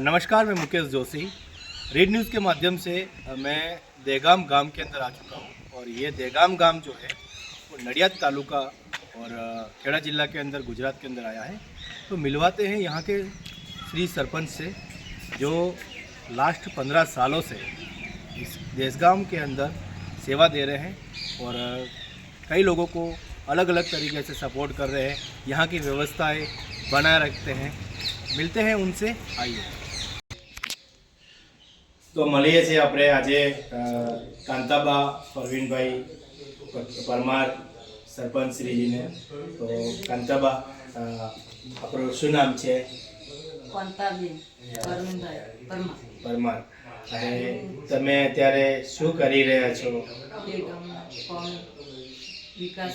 नमस्कार, मैं Mukesh Joshi. Red news के माध्यम से मैं देगाम गाँव के अंदर आ चुका हूँ और ये देगाम गाँव जो है, वो नडियाद तालुका और खेड़ा जिला के अंदर, गुजरात के अंदर आया है। तो मिलवाते हैं यहाँ के श्री सरपंच से, जो लास्ट पंद्रह सालों से इस देशगाम के अंदर सेवा दे रहे हैं और कई लोगों को अलग अलग तरीके से सपोर्ट कर रहे हैं। यहाँ की व्यवस्थाएँ बनाए रखते हैं मिलते हैं उनसे आइए તો મળીએ છીએ આપણે આજે અ, કાંતાબા પરવીનભાઈ પ- પરમાર સરપંચ શ્રીજીને તો કાંતાબા અ, આપણું શું નામ છે કોંતાબેન અરુણભાઈ પરમા પરમાર અને તમે અત્યારે શું કરી રહ્યા છો એ ગામના કોમ વિકાસ.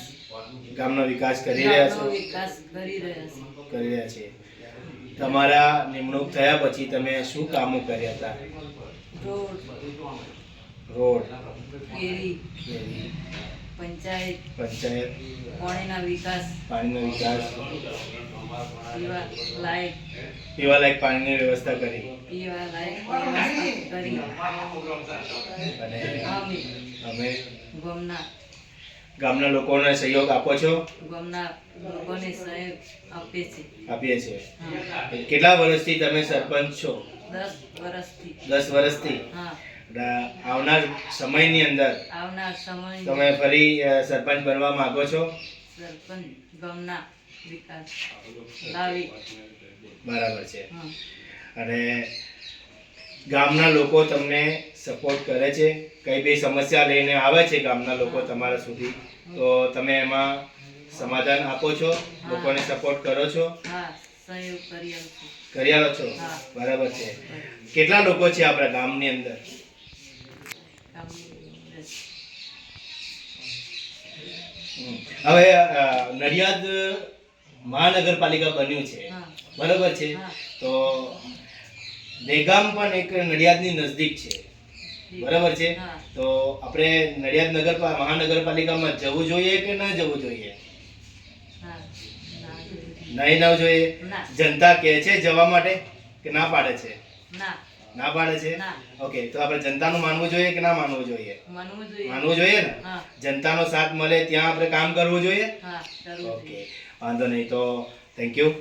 ગામનો વિકાસ કરી રહ્યા છો? વિકાસ કરી રહ્યા છો. કરી રહ્યા છીએ તમારા નિમણૂક થયા પછી તમે શું કામો કર્યા હતા? રોડ. રોડ. કેરી. કેરી. પંચાયત. પંચાયત. પાણીના વિકાસ. પાણીનો વિકાસ. પીવા લાયક. પીવા લાયક પાણીની વ્યવસ્થા કરી. પીવા લાયક કરી. અને અમે ગામના ગામના લોકોને સહયોગ આપો છો? ગામના લોકોને સહયોગ આપે છે આપીએ છીએ. કેટલા વર્ષથી તમે સરપંચ છો? દસ વર્ષથી. દસ વર્ષથી? હા. આવનાર સમયની અંદર આવનાર સમય તમે ફરી સરપંચ બનવા માંગો છો? સરપંચ ગામના વિકાસ લાવી. બરાબર છે. અને ગામના લોકો તમને સપોર્ટ કરે છે. કઈ બી સમસ્યા લઈને આવે છે ગામના લોકો તમારા સુધી તો તમે એમાં સમાધાન આપો છો લોકોને સપોર્ટ કરો છો? કરી આવો છો. બરાબર છે. કેટલા લોકો છે આપણા ગામની અંદર? હવે નડિયાદ મહાનગરપાલિકા બન્યું છે. બરાબર છે? તો દેગામ પણ એક નડિયાદની નજદીક છે. બરાબર છે? તો આપણે નડિયાદ નગર મહાનગરપાલિકામાં જવું જોઈએ કે ન જવું જોઈએ? નહીં ના જોઈએ? જનતા કહે છે જવા માટે કે ના પાડે છે? ના. પાડે છે? ઓકે તો આપણે જનતાનું માનવું જોઈએ કે ના માનવું જોઈએ? માનવું જોઈએ. ને? જનતાનો સાથ મળે ત્યાં આપણે કામ કરવું જોઈએ? ઓકે. વાંધો નહીં તો થેન્ક યુ